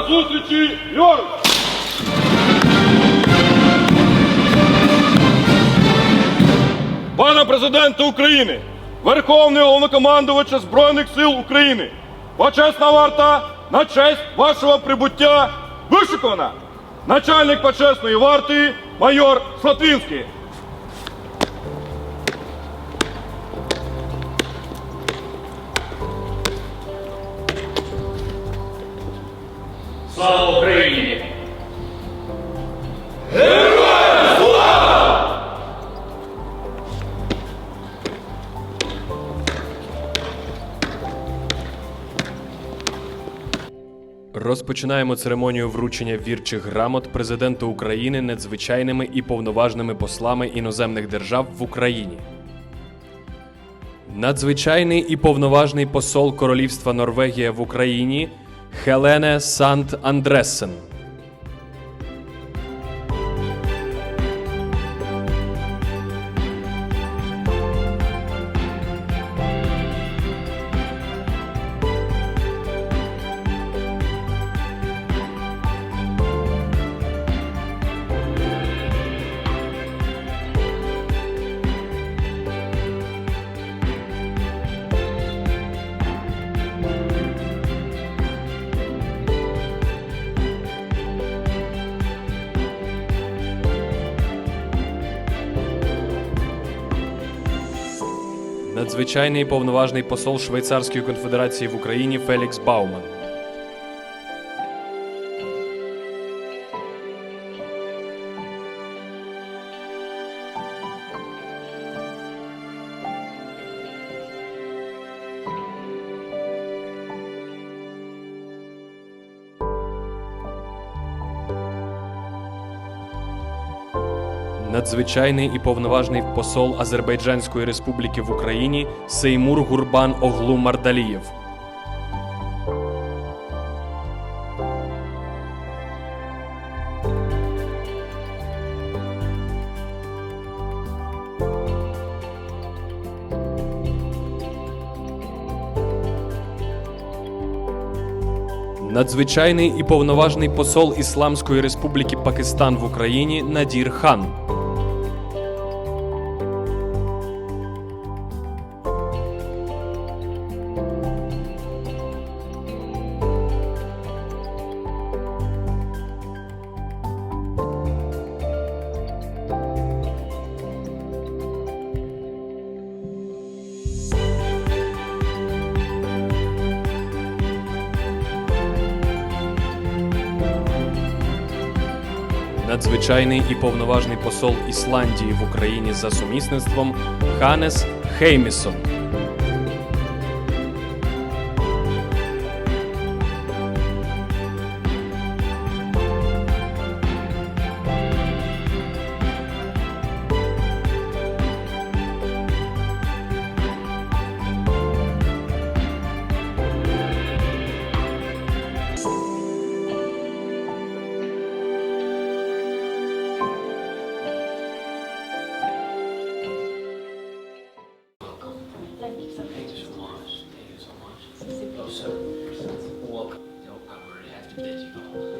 До зустрічі, Йорк! Пане президенте України, Верховний головнокомандувача Збройних сил України, почесна варта на честь вашого прибуття вишикована. Начальник почесної варти майор Слотвінський. Розпочинаємо церемонію вручення вірчих грамот президенту України надзвичайними і повноважними послами іноземних держав в Україні. Надзвичайний і повноважний посол Королівства Норвегія в Україні Хелене Сант Андресен. Надзвичайний і повноважний посол Швейцарської конфедерації в Україні Фелікс Бауман. Надзвичайний і повноважний посол Азербайджанської Республіки в Україні Сеймур Гурбан Оглу Мардалієв. Надзвичайний і повноважний посол Ісламської Республіки Пакистан в Україні Надір Хан. Надзвичайний і повноважний посол Ісландії в Україні за сумісництвом Ханес Хеймісон. 别激动